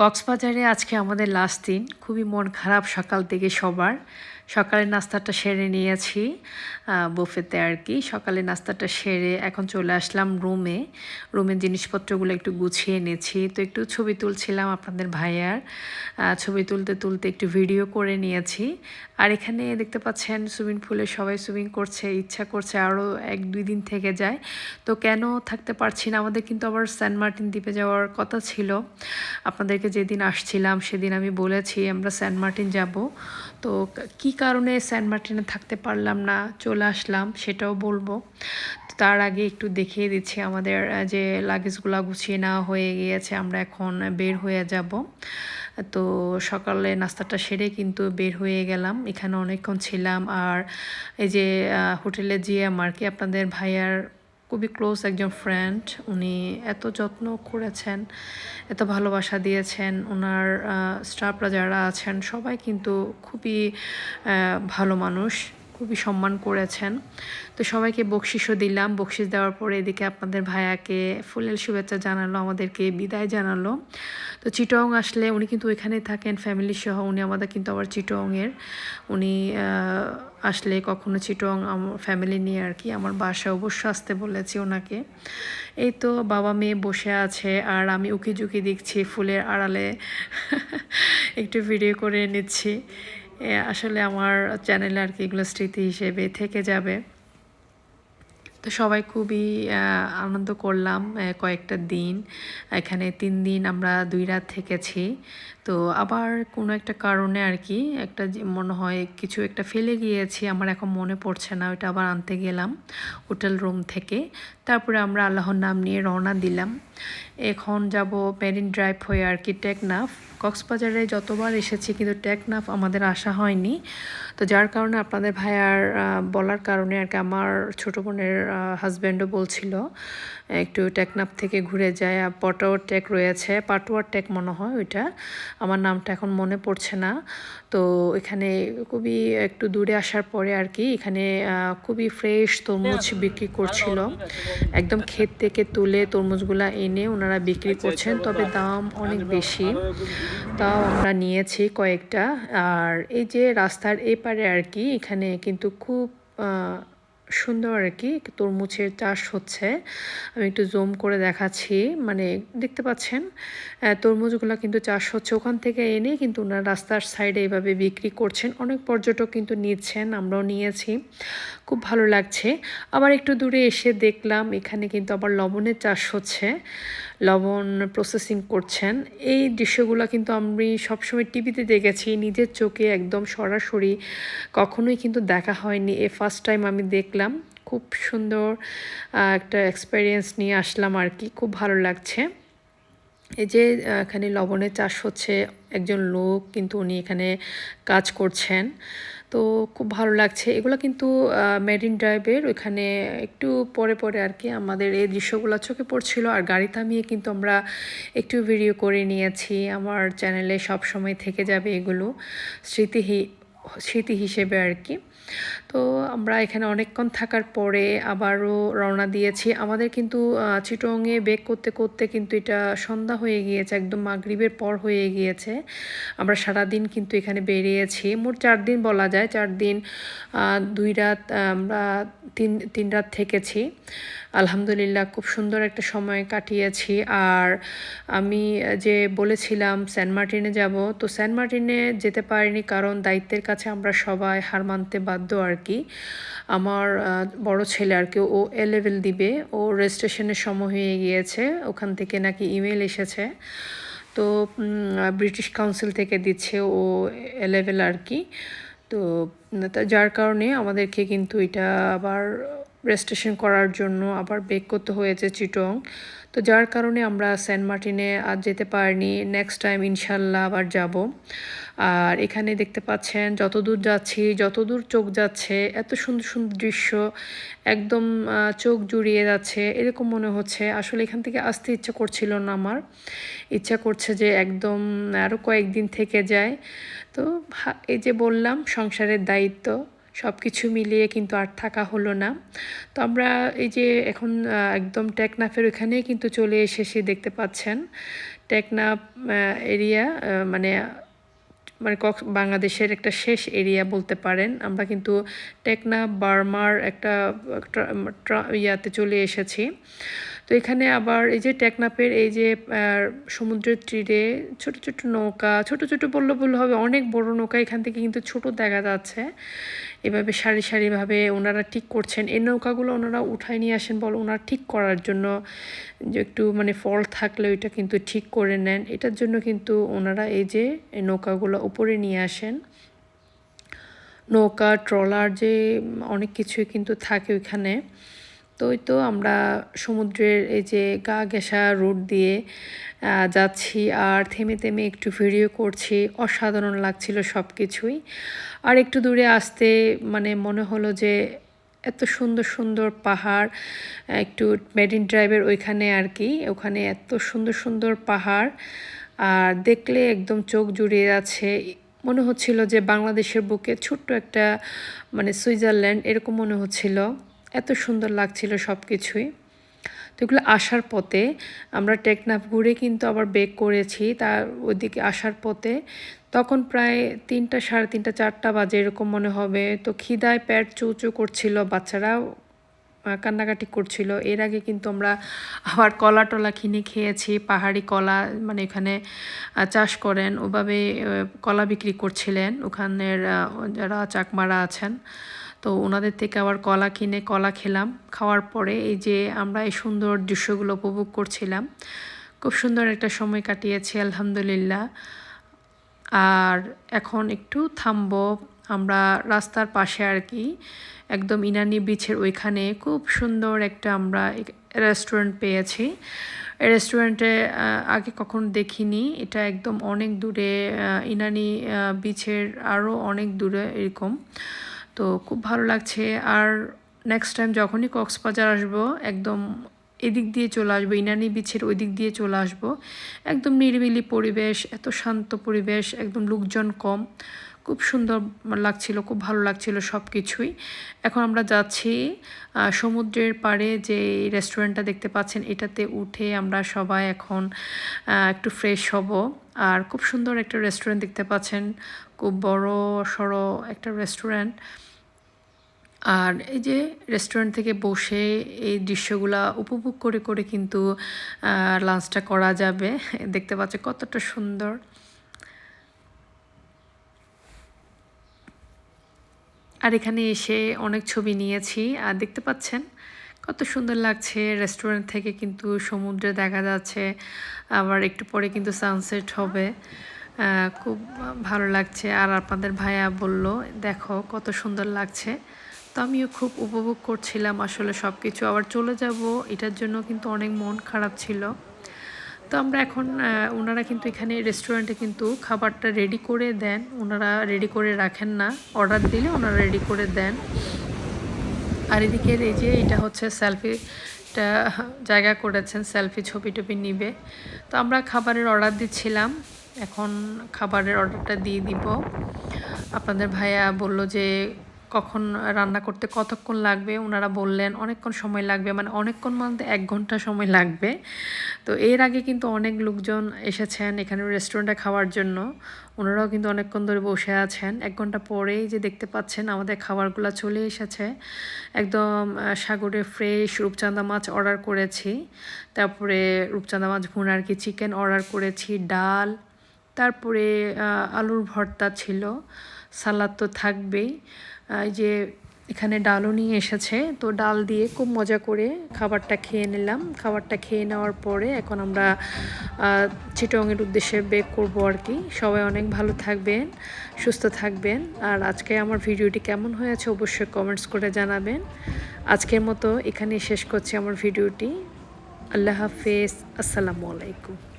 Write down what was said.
কক্সবাজারে আজকে আমাদের লাস্ট দিন। খুবই মন খারাপ সকাল থেকে সবার। সকালের নাস্তাটা সেরে নিয়েছি বুফেতে আর কি। সকালে নাস্তাটা সেরে এখন চলে আসলাম রুমে রুমের জিনিসপত্রগুলো একটু গুছিয়ে নিয়েছি তো একটু ছবি তুলছিলাম আপনাদের ভাইয়ার। ছবি তুলতে তুলতে একটু ভিডিও করে নিয়েছি। আর এখানে দেখতে পাচ্ছেন, সুইমিং পুলে সবাই সুইমিং করছে, ইচ্ছা করছে আরও এক দুই দিন থেকে যায়। তো কেন থাকতে পারছি না? আমাদের কিন্তু আবার সেন্ট মার্টিন দ্বীপে যাওয়ার কথা ছিল। আপনাদেরকে যেদিন আসছিলাম, সেদিন আমি বলেছি, আমরা সেন্ট মার্টিন যাব। তো কি কারণে সেন্ট মার্টিনে থাকতে পারলাম না, চলে আসলাম, সেটাও বলব। তার আগে একটু দেখিয়ে দিচ্ছি আমাদের যে লাগেজগুলো গুছিয়ে নেওয়া হয়ে গিয়েছে, আমরা এখন বের হয়ে যাব। তো সকালে নাস্তাটা সেরে কিন্তু বের হয়ে গেলাম, এখানে অনেকক্ষণ ছিলাম। আর এই যে হোটেলে যেয়ে আর কি আপনাদের ভাইয়ার খুবই ক্লোজ একজন ফ্রেন্ড উনি এত যত্ন করেছেন, এত ভালোবাসা দিয়েছেন ওনার স্টাফরা যারা আছেন, সবাই কিন্তু খুবই ভালো মানুষ। খুবই সম্মান করেছেন। তো সবাইকে বকশিসও দিলাম। বকশিস দেওয়ার পরে এদিকে আপনাদের ভাইয়াকে ফুলের শুভেচ্ছা জানালো, আমাদেরকে বিদায় জানালো। তো চিটং আসলে উনি কিন্তু ওইখানেই থাকেন ফ্যামিলি সহ। উনি আমাদের কিন্তু আবার চিটংয়ের। উনি আসলে কখনো চিটং আমার ফ্যামিলি নিয়ে আর কি আমার বাসায় অবশ্য আসতে বলেছি ওনাকে। এই তো বাবা মেয়ে বসে আছে আর আমি উকি ঝুঁকি দেখছি, ফুলের আড়ালে। একটু ভিডিও করে নিচ্ছি। আসলে আমার চ্যানেলে আর কি এগুলো স্মৃতি হিসেবে থেকে যাবে। তো সবাই খুবই আনন্দ করলাম কয়েকটা দিন। এখানে তিন দিন আমরা দুই রাত থেকেছি। তো আবার কোনো একটা কারণে আর কি একটা মনে হয় কিছু একটা ফেলে গিয়েছি, আমার এখন মনে পড়ছে না ওটা আবার আনতে গেলাম হোটেল রুম থেকে। তারপরে আমরা আল্লাহর নাম নিয়ে রওনা দিলাম। এখন যাব মেরিন ড্রাইভ হয়ে আর কি টেকনাফ। কক্সবাজারে যতবার এসেছি কিন্তু টেকনাফ আমাদের আসা হয়নি। তো যার কারণে আপনাদের ভাইয়ার বলার কারণে আর কি আমার ছোটো বোনের হাজব্যান্ডও বলছিল একটু টেকনাফ থেকে ঘুরে যায় আর পটাওয়ার টেক রয়েছে পাটুয়ার টেক মনে হয় ওইটা। আমার নামটা এখন মনে পড়ছে না। তো এখানে খুবই একটু দূরে আসার পরে আর কি এখানে খুবই ফ্রেশ তরমুজ বিক্রি করছিল। একদম ক্ষেত থেকে তুলে তরমুজগুলা এনে ওনারা বিক্রি করছেন তবে দাম অনেক বেশি। তাও আমরা নিয়েছি কয়েকটা। আর এই যে রাস্তার এপারে আর কি এখানে কিন্তু খুব সুন্দর আর কি তরমুজের চাষ হচ্ছে। আমি একটু জুম করে দেখাচ্ছি মানে দেখতে পাচ্ছেন? তরমুজগুলো কিন্তু চাষ হচ্ছে ওখান থেকে এনে কিন্তু ওনারা রাস্তার সাইডে এভাবে বিক্রি করছেন। অনেক পর্যটক কিন্তু নিচ্ছেন, আমরাও নিয়েছি। খুব ভালো লাগছে। আবার একটু দূরে এসে দেখলাম, এখানে কিন্তু আবার লবণের চাষ হচ্ছে। লবণ প্রসেসিং করছেন। এই দৃশ্যগুলো কিন্তু আমি সবসময় টিভিতে দেখেছি, নিজের চোখে একদম সরাসরি। কখনোই কিন্তু দেখা হয়নি। এ ফার্স্ট টাইম আমি দেখলাম। খুব সুন্দর একটা এক্সপিরিয়েন্স নিয়ে আসলাম আর কি। খুব ভালো লাগছে। এই যে এখানে লবণের চাষ হচ্ছে একজন লোক, কিন্তু উনি এখানে কাজ করছেন। তো খুব ভালো লাগছে। এগুলো কিন্তু মেরিন ড্রাইভের ওইখানে একটু পরে পরে আর কি আমাদের এই দৃশ্যগুলো চোখে পড়ছিল। আর গাড়ি থামিয়ে কিন্তু আমরা একটু ভিডিও করে নিয়েছি। আমার চ্যানেলে সব সময় থেকে যাবে এগুলো। স্মৃতি স্মৃতি হিসেবে আর কি। তো আমরা এখানে অনেকক্ষণ থাকার পরে আবারও রওনা দিয়েছি। আমাদের কিন্তু চিটংয়ে বেক করতে করতে কিন্তু এটা সন্ধ্যা হয়ে গিয়েছে, একদম মাগরিবের পর হয়ে গিয়েছে। আমরা সারাদিন কিন্তু এখানে বেরিয়েছি। মোট চার দিন বলা যায়, চার দিন দুই রাত আমরা তিন তিন রাত থেকেছি। আলহামদুলিল্লাহ খুব সুন্দর একটা সময় কাটিয়েছি। আর আমি যে বলেছিলাম সেন্ট মার্টিনে যাব, তো সেন্ট মার্টিনে যেতে পারিনি কারণ দায়িত্বের কাছে আমরা সবাই হার মানতে বাধ্য আর কি। আমার বড় ছেলে আর কি, ও এ লেভেল দিবে, ও রেজিস্ট্রেশনের সময় হয়ে গিয়েছে, ওখান থেকে নাকি ইমেল এসেছে। তো ব্রিটিশ কাউন্সিল থেকে দিচ্ছে ও এ লেভেল আর কি। তো যার কারণে আমাদেরকে কিন্তু এটা আবার রেজিস্ট্রেশন করার জন্য আবার বেক করতে হয়েছে চিটং তো যার কারণে আমরা সেন্ট মার্টিনে আর যেতে পারিনি। নেক্সট টাইম ইনশাল্লাহ আবার যাব। আর এখানে দেখতে পাচ্ছেন যতদূর যাচ্ছি যতদূর চোখ যাচ্ছে, এত সুন্দর সুন্দর দৃশ্য একদম চোখ জুড়িয়ে যাচ্ছে। এরকম মনে হচ্ছে। আসলে এখান থেকে আসতে ইচ্ছা করছিল না আমার। ইচ্ছা করছে যে একদম আরও কয়েকদিন থেকে যায়। তো এই যে বললাম, সংসারের দায়িত্ব সব কিছু মিলিয়ে কিন্তু আর থাকা হলো না। তো আমরা এই যে এখন একদম টেকনাফের ওখানে কিন্তু চলে এসেছি, দেখতে পাচ্ছেন। টেকনাফ এরিয়া মানে মানে কক্স, বাংলাদেশের একটা শেষ এরিয়া বলতে পারেন। আমরা কিন্তু টেকনা, বার্মার একটা ইয়াতে চলে এসেছি। তো এখানে আবার এই যে টেকনাপের এই যে সমুদ্রের তীরে ছোট ছোট নৌকা, ছোট ছোট বললে বললে হবে অনেক বড় নৌকা এখান থেকে কিন্তু ছোট দেখা যাচ্ছে। এভাবে সারি সারিভাবে ওনারা ঠিক করছেন। এই নৌকাগুলো ওনারা উঠায় নিয়ে আসেন বল, ওনারা ঠিক করার জন্য যে একটু মানে ফল থাকলে ওইটা কিন্তু ঠিক করে নেন। এটার জন্য কিন্তু ওনারা এই যে নৌকাগুলো উপরে নিয়ে আসেন। নৌকা, ট্রলার যে অনেক কিছুই কিন্তু থাকে ওইখানে। তো ওই তো আমরা সমুদ্রের এই যে গা ঘেঁষা রোড দিয়ে যাচ্ছি আর থেমে থেমে একটু ভিডিও করছি, অসাধারণ লাগছিল সব কিছুই আর একটু দূরে আসতে মানে মনে হলো যে এত সুন্দর সুন্দর পাহাড়, একটু মেরিন ড্রাইভের ওইখানে আর কি, ওখানে এত সুন্দর সুন্দর পাহাড়। আর দেখলে একদম চোখ জুড়িয়ে আছে, মনে হচ্ছিল যে বাংলাদেশের বুকে ছোট্ট একটা মানে সুইজারল্যান্ড এরকম মনে হচ্ছিল। এত সুন্দর লাগছিল সব কিছুই তো এগুলো আসার পথে আমরা টেকনাফ ঘুরে কিন্তু আবার বেক করেছি তার ওইদিকে আসার পথে। তখন প্রায় তিনটা সাড়ে তিনটা চারটা বাজে এরকম মনে হবে। তো খিদায় প্যাট চুচু করছিল বাচ্চারাও আহ, কান্নাকাটি করছিল। এর আগে কিন্তু আমরা আবার কলা টলা কিনে খেয়েছি পাহাড়ি কলা মানে এখানে চাষ করেন। ওভাবে কলা বিক্রি করছিলেন। ওখানের যারা চাকমারা আছেন। তো ওনাদের থেকে আবার কলা কিনে কলা খেলাম। খাওয়ার পরে এই যে আমরা এই সুন্দর দৃশ্যগুলো উপভোগ করছিলাম। খুব সুন্দর একটা সময় কাটিয়েছি, আলহামদুলিল্লাহ। আর এখন একটু থামবো আমরা রাস্তার পাশে আর কি, একদম ইনানি বিচের ওইখানে। খুব সুন্দর একটা আমরা রেস্টুরেন্ট পেয়েছি। রেস্টুরেন্টে আগে কখনো দেখিনি। এটা একদম অনেক দূরে ইনানি বিচের আরও অনেক দূরে এরকম। তো খুব ভালো লাগছে। আর নেক্সট টাইম যখনই কক্সবাজার আসব, একদম এদিক দিয়ে চলে আসব ইনানি বিচের ওই দিক দিয়ে চলে আসব। একদম নিরিবিলি পরিবেশ, এত শান্ত পরিবেশ, একদম লোকজন কম। খুব সুন্দর লাগছিল, খুব ভালো লাগছিল সব কিছুই এখন আমরা যাচ্ছি সমুদ্রের পাড়ে যে রেস্টুরেন্টটা দেখতে পাচ্ছেন, এটাতে উঠে আমরা সবাই এখন একটু ফ্রেশ হব। আর খুব সুন্দর একটা রেস্টুরেন্ট দেখতে পাচ্ছেন। খুব বড়, সড়ো একটা রেস্টুরেন্ট আর এই যে রেস্টুরেন্ট থেকে বসে এই দৃশ্যগুলা উপভোগ করে করে কিন্তু লাঞ্চটা করা যাবে। দেখতে পাচ্ছে কতটা সুন্দর। আর এখানে এসে অনেক ছবি নিয়েছি। আর দেখতে পাচ্ছেন কত সুন্দর লাগছে রেস্টুরেন্ট থেকে কিন্তু সমুদ্রে দেখা যাচ্ছে। আবার একটু পরে কিন্তু সানসেট হবে। খুব ভালো লাগছে। আর আপনাদের ভাইয়া বলল, দেখো, কত সুন্দর লাগছে। তো আমিও খুব উপভোগ করছিলাম আসলে সব কিছু আবার চলে যাব, এটার জন্য কিন্তু অনেক মন খারাপ ছিল। তো আমরা এখন ওনারা কিন্তু এখানে রেস্টুরেন্টে কিন্তু খাবারটা রেডি করে দেন। ওনারা রেডি করে রাখেন না। অর্ডার দিলে ওনারা রেডি করে দেন। আর এদিকে এই যে এটা হচ্ছে সেলফিটা জায়গা করেছেন সেলফি ছবি টবি নিবে। তো আমরা খাবারের অর্ডার দিচ্ছিলাম, এখন খাবারের অর্ডারটা দিয়ে দিব। আপনাদের ভাইয়া বলল যে কখন রান্না করতে কতক্ষণ লাগবে ওনারা বললেন অনেকক্ষণ সময় লাগবে মানে অনেকক্ষণ বলতে এক ঘণ্টা সময় লাগবে। তো এর আগে কিন্তু অনেক লোকজন এসেছেন এখানে রেস্টুরেন্টে খাওয়ার জন্য। ওনারাও কিন্তু অনেকক্ষণ ধরে বসে আছেন। এক ঘণ্টা পরেই যে দেখতে পাচ্ছেন আমাদের খাবারগুলো চলে এসেছে। একদম সাগরে ফ্রেশ রূপচাঁদা মাছ অর্ডার করেছি। তারপরে রূপচাঁদা মাছ ভুনা আর কি চিকেন অর্ডার করেছি, ডাল। তারপরে আলুর ভর্তা ছিল। সালাদ তো থাকবেই। এই যে এখানে ডালও নিয়ে এসেছে, তো ডাল দিয়ে খুব মজা করে খাবারটা খেয়ে নিলাম। খাবারটা খেয়ে নেওয়ার পরে এখন আমরা চিটংয়ের উদ্দেশ্যে বেক করব আর কি। সবাই অনেক ভালো থাকবেন, সুস্থ থাকবেন। আর আজকে আমার ভিডিওটি কেমন হয়েছে অবশ্যই কমেন্টস করে জানাবেন। আজকের মতো এখানেই শেষ করছি আমার ভিডিওটি। আল্লাহ হাফেজ, আসসালামু আলাইকুম।